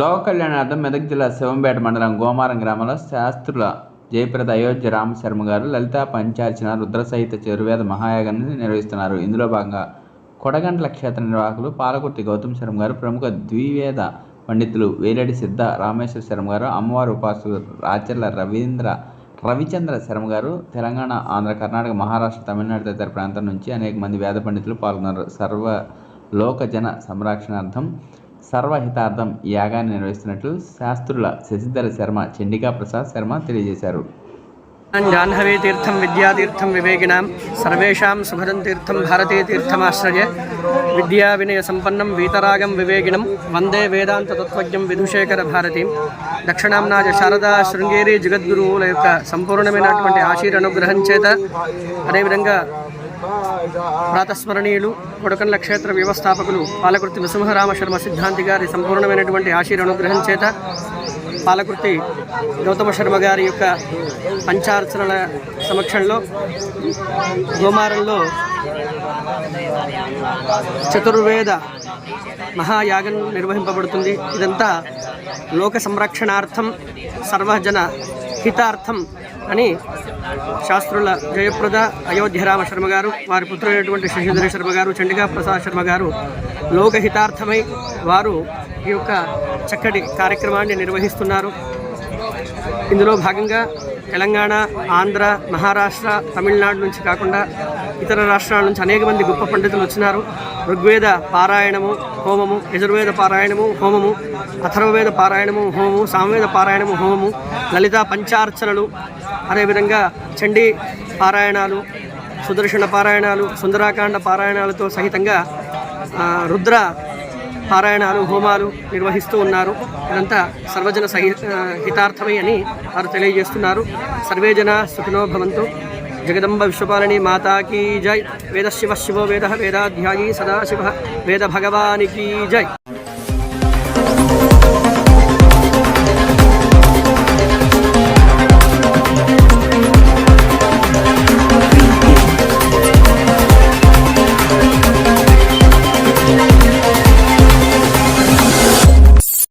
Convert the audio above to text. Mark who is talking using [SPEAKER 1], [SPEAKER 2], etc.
[SPEAKER 1] లోక కళ్యాణార్థం మెదక్ జిల్లా శివంపేట మండలం గోమారం గ్రామంలో శాస్త్రుల జయప్రద అయోధ్య రామశర్మ గారు లలిత పంచార్చన రుద్రసహిత చతుర్వేద మహాయాగాన్ని నిర్వహిస్తున్నారు. ఇందులో భాగంగా కొడగంట్ల క్షేత్ర నిర్వాహకులు పాలకుర్తి గౌతమ్ శర్మ గారు ప్రముఖ ద్వివేద పండితులు వేలేడి సిద్ధ రామేశ్వర శర్మ గారు అమ్మవారి ఉపాసకులు రాచర్ల రవీంద్ర రవిచంద్ర శర్మ గారు తెలంగాణ ఆంధ్ర కర్ణాటక మహారాష్ట్ర తమిళనాడు తదితర ప్రాంతం నుంచి అనేక మంది వేద పండితులు పాల్గొన్నారు. సర్వ లోక జన సంరక్షణార్థం సర్వహితార్థం యాగాన్ని నిర్వహిస్తున్నట్లు శాస్త్రుల శశిధర శర్మ చండికా ప్రసాద్ శర్మ తెలియజేశారు.
[SPEAKER 2] జాహ్నవీ తీర్థం విద్యాతీర్థం వివేకినాం. సర్వేషాం సుభదం తీర్థం భారతీ తీర్థమాశ్రయ. విద్యా వినయ సంపన్నం వీతరాగం వివేకినం. వందే వేదాంత తత్వజ్ఞం విధుశేఖర భారతి. దక్షిణాంనాజ శారదా శృంగేరి జగద్గురువుల యొక్క సంపూర్ణమైనటువంటి ఆశీర్ అనుగ్రహం చేత అదేవిధంగా ప్రాతస్మరణీయులు కొడకండ్ల క్షేత్ర వ్యవస్థాపకులు పాలకుర్తి నృసింహరామ శర్మ సిద్ధాంతి గారి సంపూర్ణమైనటువంటి ఆశీర్ అనుగ్రహం చేత పాలకుర్తి గౌతమ శర్మ గారి యొక్క పంచార్చనల సమక్షంలో గోమారంలో చతుర్వేద మహాయాగం నిర్వహింపబడుతుంది. ఇదంతా లోక సంరక్షణార్థం సర్వజన హితార్థం అని శాస్త్రుల జయప్రద అయోధ్యరామ శర్మ గారు వారి పుత్రుడైనటువంటి శశిధర శర్మ గారు చండికా ప్రసాద్ శర్మ గారు లోకహితార్థమై వారు ఈ యొక్క చక్కటి కార్యక్రమాన్ని నిర్వహిస్తున్నారు. ఇందులో భాగంగా తెలంగాణ ఆంధ్ర మహారాష్ట్ర తమిళనాడు నుంచి కాకుండా ఇతర రాష్ట్రాల నుంచి అనేక మంది గొప్ప పండితులు వచ్చినారు. ఋగ్వేద పారాయణము హోమము యజుర్వేద పారాయణము హోమము అథర్వవేద పారాయణము హోమము సామవేద పారాయణము హోమము లలిత పంచార్చనలు అదేవిధంగా చండీ పారాయణాలు సుదర్శన పారాయణాలు సుందరాకాండ పారాయణాలతో సహితంగా రుద్ర పారాయణాలు హోమాలు నిర్వహిస్తూ ఉన్నారు. ఇదంతా సర్వజన సహి హితార్థమే అని వారు తెలియజేస్తున్నారు. సర్వేజన సుఖినో భవంతు. జగదంబ విశ్వపాలని మాతాకి జై వేద శివ శివో వేద వేదాధ్యాయీ సదాశివ వేద భగవానికి జై